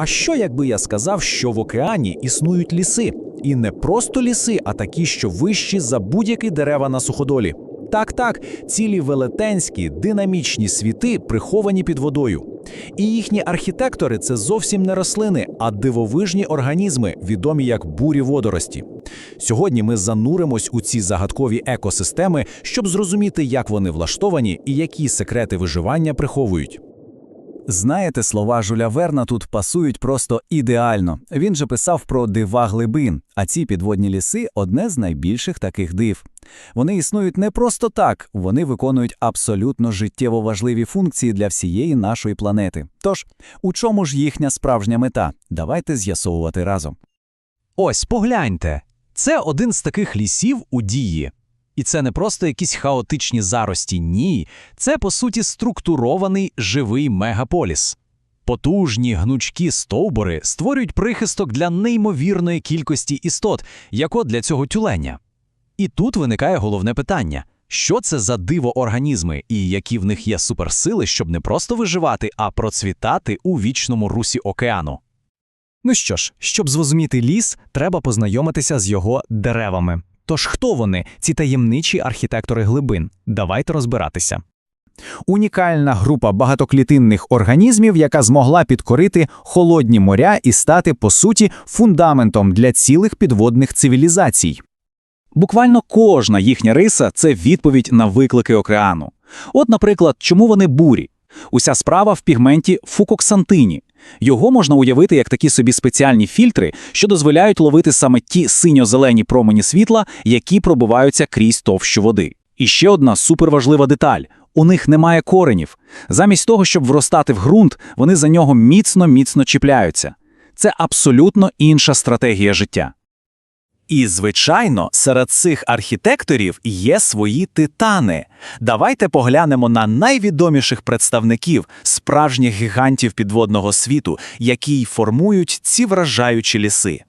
А що якби я сказав, що в океані існують ліси? І не просто ліси, а такі, що вищі за будь-які дерева на суходолі. Так, так, цілі велетенські, динамічні світи приховані під водою. І їхні архітектори це зовсім не рослини, а дивовижні організми, відомі як бурі водорості. Сьогодні ми зануримось у ці загадкові екосистеми, щоб зрозуміти, як вони влаштовані і які секрети виживання приховують. Знаєте, слова Жуля Верна тут пасують просто ідеально. Він же писав про дива глибин, а ці підводні ліси одне з найбільших таких див. Вони існують не просто так, вони виконують абсолютно життєво важливі функції для всієї нашої планети. Тож, у чому ж їхня справжня мета? Давайте з'ясовувати разом. Ось, погляньте. Це один з таких лісів у дії. І це не просто якісь хаотичні зарості, ні. Це, по суті, структурований живий мегаполіс. Потужні гнучкі стовбури створюють прихисток для неймовірної кількості істот, як от для цього тюленя. І тут виникає головне питання: що це за диво-організми і які в них є суперсили, щоб не просто виживати, а процвітати у вічному русі океану? Ну що ж, щоб зрозуміти ліс, треба познайомитися з його деревами. Тож хто вони, ці таємничі архітектори глибин? Давайте розбиратися. Унікальна група багатоклітинних організмів, яка змогла підкорити холодні моря і стати, по суті, фундаментом для цілих підводних цивілізацій. Буквально кожна їхня риса це відповідь на виклики океану. От, наприклад, чому вони бурі? Уся справа в пігменті фукоксантині. Його можна уявити як такі собі спеціальні фільтри, що дозволяють ловити саме ті синьо-зелені промені світла, які пробиваються крізь товщу води. І ще одна суперважлива деталь: у них немає коренів. Замість того, щоб вростати в ґрунт, вони за нього міцно-міцно чіпляються. Це абсолютно інша стратегія життя. І, звичайно, серед цих архітекторів є свої титани. Давайте поглянемо на найвідоміших представників справжніх гігантів підводного світу, які й формують ці вражаючі ліси.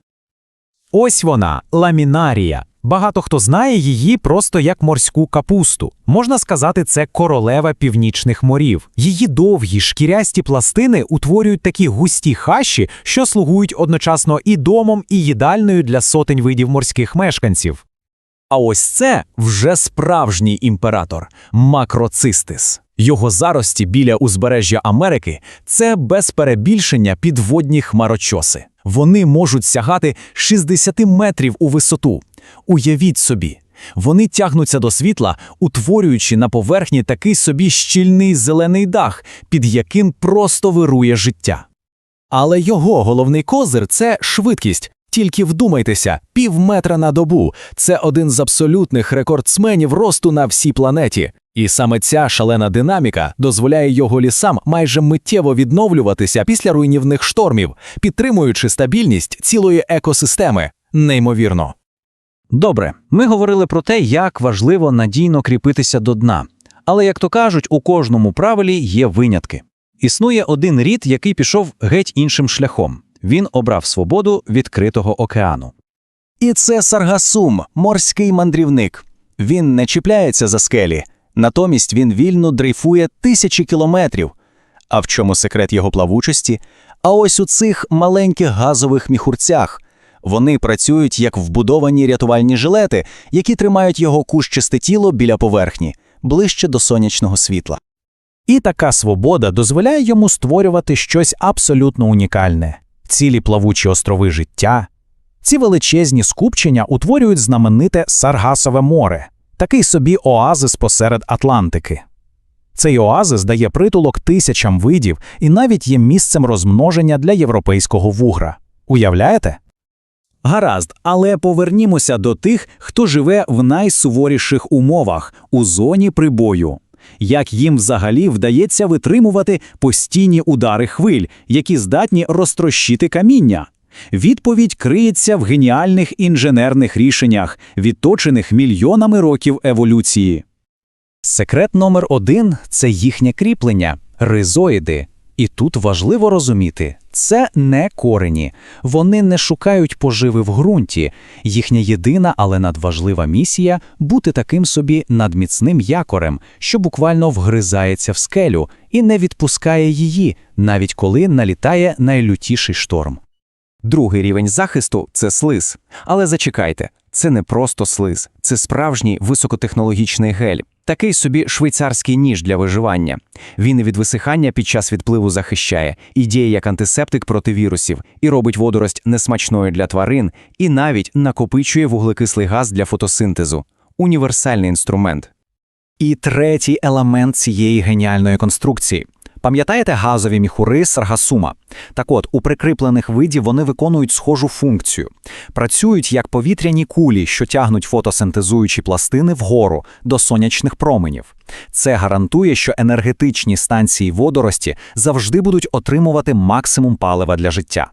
Ось вона, ламінарія. Багато хто знає її просто як морську капусту. Можна сказати, це королева північних морів. Її довгі шкірясті пластини утворюють такі густі хащі, що слугують одночасно і домом, і їдальною для сотень видів морських мешканців. А ось це вже справжній імператор макроцистис. Його зарості біля узбережжя Америки це без перебільшення підводні хмарочоси. Вони можуть сягати 60 метрів у висоту. Уявіть собі, вони тягнуться до світла, утворюючи на поверхні такий собі щільний зелений дах, під яким просто вирує життя. Але його головний козир це швидкість. Тільки вдумайтеся, пів метра на добу це один з абсолютних рекордсменів росту на всій планеті. І саме ця шалена динаміка дозволяє його лісам майже миттєво відновлюватися після руйнівних штормів, підтримуючи стабільність цілої екосистеми. Неймовірно. Добре, ми говорили про те, як важливо надійно кріпитися до дна. Але, як то кажуть, у кожному правилі є винятки. Існує один рід, який пішов геть іншим шляхом. Він обрав свободу відкритого океану. І це Саргасум, морський мандрівник. Він не чіпляється за скелі, натомість він вільно дрейфує тисячі кілометрів. А в чому секрет його плавучості? А ось у цих маленьких газових міхурцях. Вони працюють як вбудовані рятувальні жилети, які тримають його кущисте тіло біля поверхні, ближче до сонячного світла. І така свобода дозволяє йому створювати щось абсолютно унікальне цілі плавучі острови життя. Ці величезні скупчення утворюють знамените Саргасове море, такий собі оазис посеред Атлантики. Цей оазис дає притулок тисячам видів і навіть є місцем розмноження для європейського вугра. Уявляєте? Гаразд, але повернімося до тих, хто живе в найсуворіших умовах у зоні прибою. Як їм взагалі вдається витримувати постійні удари хвиль, які здатні розтрощити каміння? Відповідь криється в геніальних інженерних рішеннях, відточених мільйонами років еволюції. Секрет номер один це їхнє кріплення ризоїди. І тут важливо розуміти, Це не корені. Вони не шукають поживи в ґрунті. Їхня єдина, але надважлива місія бути таким собі надміцним якорем, що буквально вгризається в скелю і не відпускає її, навіть коли налітає найлютіший шторм. Другий рівень захисту це слиз. Але зачекайте, це не просто слиз, це справжній високотехнологічний гель. Такий собі швейцарський ніж для виживання. Він від висихання під час відпливу захищає, і діє як антисептик проти вірусів, і робить водорость несмачною для тварин, і навіть накопичує вуглекислий газ для фотосинтезу. Універсальний інструмент. І третій елемент цієї геніальної конструкції. Пам'ятаєте газові міхури саргасума? Так от, у прикріплених видів вони виконують схожу функцію. Працюють як повітряні кулі, що тягнуть фотосинтезуючі пластини вгору до сонячних променів. Це гарантує, що енергетичні станції водорості завжди будуть отримувати максимум палива для життя.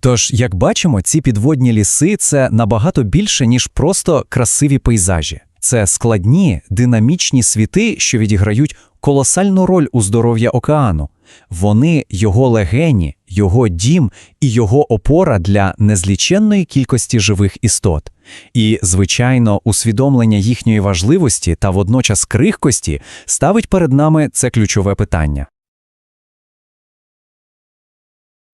Тож, як бачимо, ці підводні ліси це набагато більше, ніж просто красиві пейзажі. Це складні, динамічні світи, що відіграють колосальну роль у здоров'я океану. Вони його легені, його дім і його опора для незліченної кількості живих істот. І, звичайно, усвідомлення їхньої важливості та водночас крихкості ставить перед нами це ключове питання.